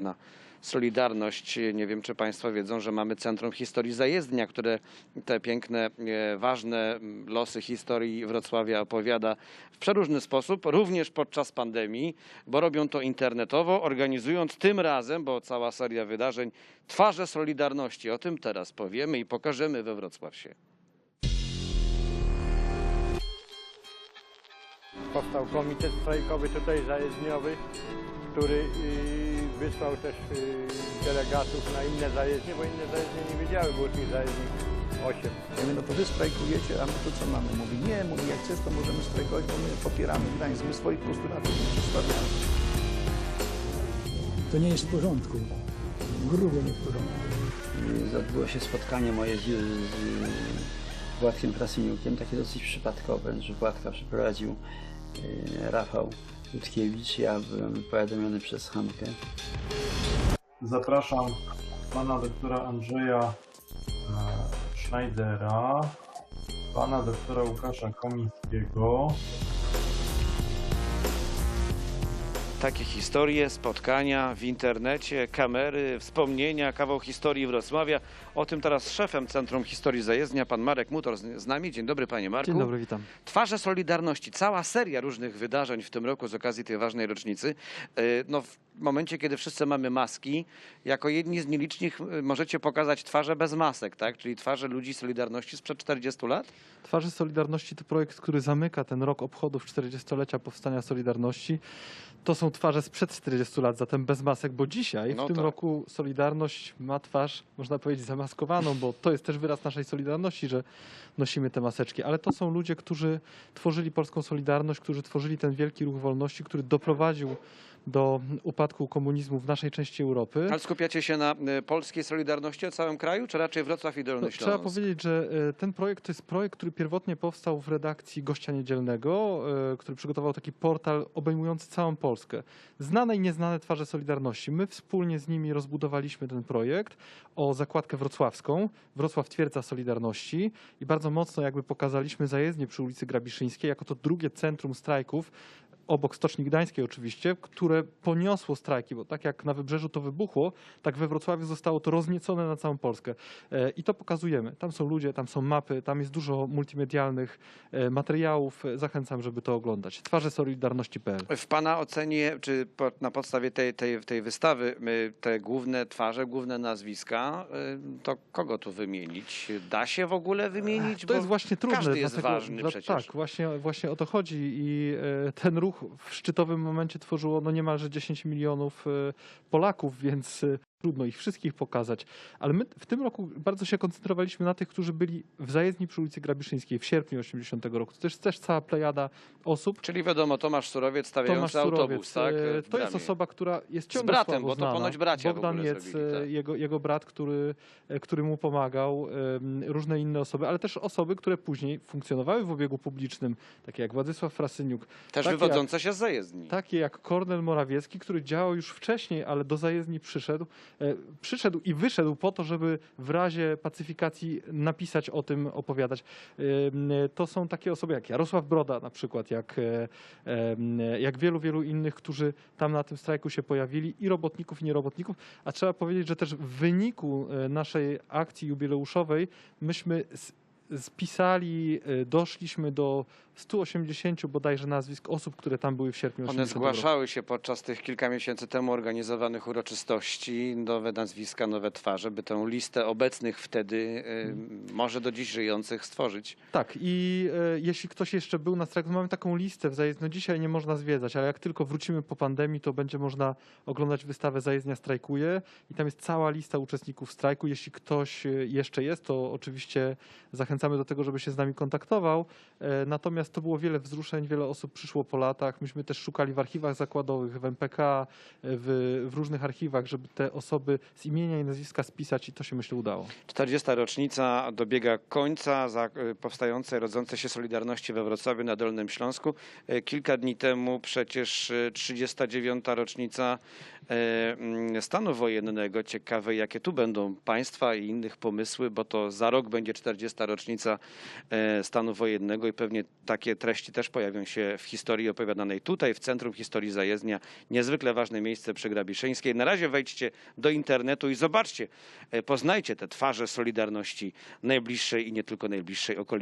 na Solidarność. Nie wiem, czy Państwo wiedzą, że mamy Centrum Historii Zajezdnia, które te piękne, e, ważne losy historii Wrocławia opowiada w przeróżny sposób, również podczas pandemii, bo robią to internetowo, organizując tym razem, bo cała seria wydarzeń, Twarze Solidarności. O tym teraz powiemy i pokażemy we Wrocławsie. Powstał komitet strajkowy tutaj zajezdniowy, który y, wysłał też y, delegatów na inne zajezdnie, bo inne zajezdnie nie wiedziały, było tych zajezdni 8. Ja mówię, no to wy strajkujecie, a my to co mamy? Mówi, nie, mówi, jak chcesz, to możemy strajkować, bo my popieramy Gdańsk, my swoich postulatów nie przedstawiamy. To nie jest w porządku. Grubo nie w porządku. Y, odbyło się spotkanie moje z, z Władkiem Prasyniukiem, takie dosyć przypadkowe, że Władka przeprowadził y, Rafał Ludkiewicz, ja byłem powiadomiony przez Hankę. Zapraszam pana doktora Andrzeja e, Schneidera, pana doktora Łukasza Komińskiego, Takie historie, spotkania w internecie, kamery, wspomnienia, kawał historii Wrocławia. O tym teraz szefem Centrum Historii Zajezdnia, pan Marek Mutor z z nami. Dzień dobry, panie Marku. Dzień dobry, witam. Twarze Solidarności, cała seria różnych wydarzeń w tym roku z okazji tej ważnej rocznicy. E, No, w momencie, kiedy wszyscy mamy maski, jako jedni z nielicznych e, możecie pokazać twarze bez masek, tak? Czyli twarze ludzi Solidarności sprzed 40 lat? Twarze Solidarności to projekt, który zamyka ten rok obchodów 40-lecia powstania Solidarności. To są twarze sprzed 40 lat, zatem bez masek, bo dzisiaj, No w tym tak. roku Solidarność ma twarz, można powiedzieć, zamaskowaną, bo to jest też wyraz naszej Solidarności, że nosimy te maseczki. Ale to są ludzie, którzy tworzyli polską Solidarność, którzy tworzyli ten wielki ruch wolności, który doprowadził do upadku komunizmu w naszej części Europy. Ale skupiacie się na e, polskiej Solidarności o całym kraju, czy raczej Wrocław i Dolny No, Śląsk? trzeba powiedzieć, że e, ten projekt to jest projekt, który pierwotnie powstał w redakcji Gościa Niedzielnego, e, który przygotował taki portal obejmujący całą Polskę. Znane i nieznane twarze Solidarności. My wspólnie z nimi rozbudowaliśmy ten projekt o zakładkę wrocławską, Wrocław Twierdza Solidarności i bardzo mocno jakby pokazaliśmy zajezdnię przy ulicy Grabiszyńskiej jako to drugie centrum strajków obok Stoczni Gdańskiej oczywiście, które poniosło strajki, bo tak jak na Wybrzeżu to wybuchło, tak we Wrocławiu zostało to rozniecone na całą Polskę. E, I to pokazujemy. Tam są ludzie, tam są mapy, tam jest dużo multimedialnych e, materiałów. E, Zachęcam, żeby to oglądać. Twarze Solidarności.pl. W Pana ocenie, czy na podstawie tej, tej, tej wystawy, te główne twarze, główne nazwiska, to kogo tu wymienić? Da się w ogóle wymienić? To Bo jest właśnie trudne. Każdy jest dlatego- ważny dla- przecież. Tak, właśnie, właśnie o to chodzi i ten ruch w szczytowym momencie tworzyło no niemalże 10 milionów e, Polaków, więc e, trudno ich wszystkich pokazać. Ale my w tym roku bardzo się koncentrowaliśmy na tych, którzy byli w zajezdni przy ulicy Grabiszyńskiej w sierpniu 80 roku. To też, też cała plejada osób. Czyli wiadomo, Tomasz Surowiec stawiający Tomasz autobus, Surowiec, tak? e, To jest osoba, która jest ciągle bratem, słabo bo to ponoć bracia Bogdan Jec, zrobili, e, tak. jego, jego brat, który, e, który mu pomagał, różne inne osoby, ale też osoby, które później funkcjonowały w obiegu publicznym, takie jak Władysław Frasyniuk, Też wywodzące się z zajezdni. takie jak Kornel Morawiecki, który działał już wcześniej, ale do zajezdni przyszedł. E, Przyszedł i wyszedł po to, żeby w razie pacyfikacji napisać o tym, opowiadać. Em, To są takie osoby jak Jarosław Broda na przykład, jak, e, jak wielu, wielu innych, którzy tam na tym strajku się pojawili i robotników, i nierobotników. A trzeba powiedzieć, że też w wyniku e, naszej akcji jubileuszowej myśmy spisali, e, doszliśmy do 180 bodajże nazwisk osób, które tam były w sierpniu One 80 roku. zgłaszały się podczas tych kilka miesięcy temu organizowanych uroczystości, nowe nazwiska, nowe twarze, by tę listę obecnych wtedy, y, może do dziś żyjących, stworzyć. Tak, i e, jeśli ktoś jeszcze był na strajku, mamy taką listę w zajezdni. No dzisiaj nie można zwiedzać, ale jak tylko wrócimy po pandemii, to będzie można oglądać wystawę Zajezdnia strajkuje i tam jest cała lista uczestników strajku. Jeśli ktoś jeszcze jest, to oczywiście zachęcamy do tego, żeby się z nami kontaktował. E, Natomiast to było wiele wzruszeń, wiele osób przyszło po latach. Myśmy też szukali w archiwach zakładowych, w MPK, e, w, w różnych archiwach, żeby te osoby z imienia i nazwiska spisać i to się myślę udało. 40. rocznica dobiega końca za y, powstającej, rodzącej się Solidarności we Wrocławiu na Dolnym Śląsku. Kilka dni temu przecież y, 39. rocznica mm, stanu wojennego. Ciekawe, jakie tu będą państwa i innych pomysły, bo to za rok będzie 40. rocznica rocznica e, stanu wojennego i pewnie takie treści też pojawią się w historii opowiadanej tutaj, w Centrum Historii Zajezdnia. Niezwykle ważne miejsce przy Grabiszyńskiej. Na razie wejdźcie do internetu i zobaczcie, e, poznajcie te twarze Solidarności najbliższej i nie tylko najbliższej okolicy.